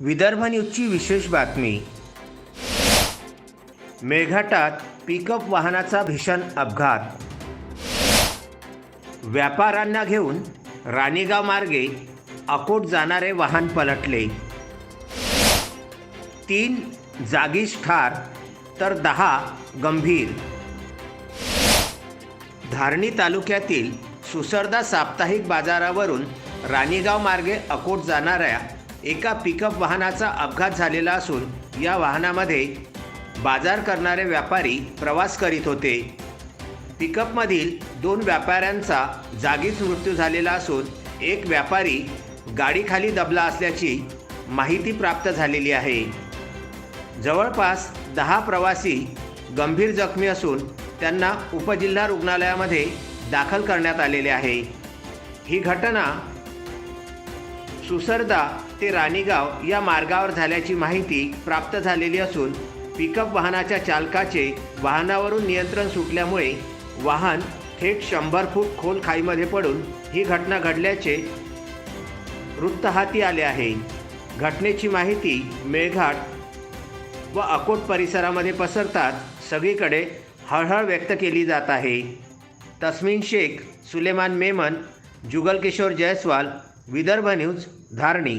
विदर्भ न्यूजची विशेष बातमी. मेळघाटात पिकअप वाहनाचा भीषण अपघात. व्यापाऱ्यांना घेऊन राणीगाव मार्गे अकोट जाणारे वाहन पलटले. तीन जागीच ठार तर दहा गंभीर. धारणी तालुक्यातील सुसरदा साप्ताहिक बाजारावरून राणीगाव मार्गे अकोट जाणाऱ्या एका पिकअप वाहनाचा अपघात झालेला असून या वाहनामध्ये बाजार करणारे व्यापारी प्रवास करीत होते. पिकअपमधील दोन व्यापाऱ्यांचा जागीच मृत्यू झालेला असून एक व्यापारी गाडीखाली दबला असल्याची माहिती प्राप्त झालेली आहे. जवळपास दहा प्रवासी गंभीर जखमी असून त्यांना उपजिल्हा रुग्णालयामध्ये दाखल करण्यात आलेले आहे. ही घटना सुसरदा ते राणीगाव या मार्गावर झाल्याची माहिती प्राप्त झालेली असून पिकअप वाहनाच्या चालकाचे वाहनावरून नियंत्रण सुटल्यामुळे वाहन थेट शंभर फूट खोल खाईमध्ये पडून ही घटना घडल्याचे वृत्त हाती आले आहे. घटनेची माहिती मेळघाट व अकोट परिसरामध्ये पसरतात सगळीकडे हळहळ व्यक्त केली जात आहे. तस्मिन शेख सुलेमान मेमन जुगल किशोर जयस्वाल विदर्भ न्यूज धारणी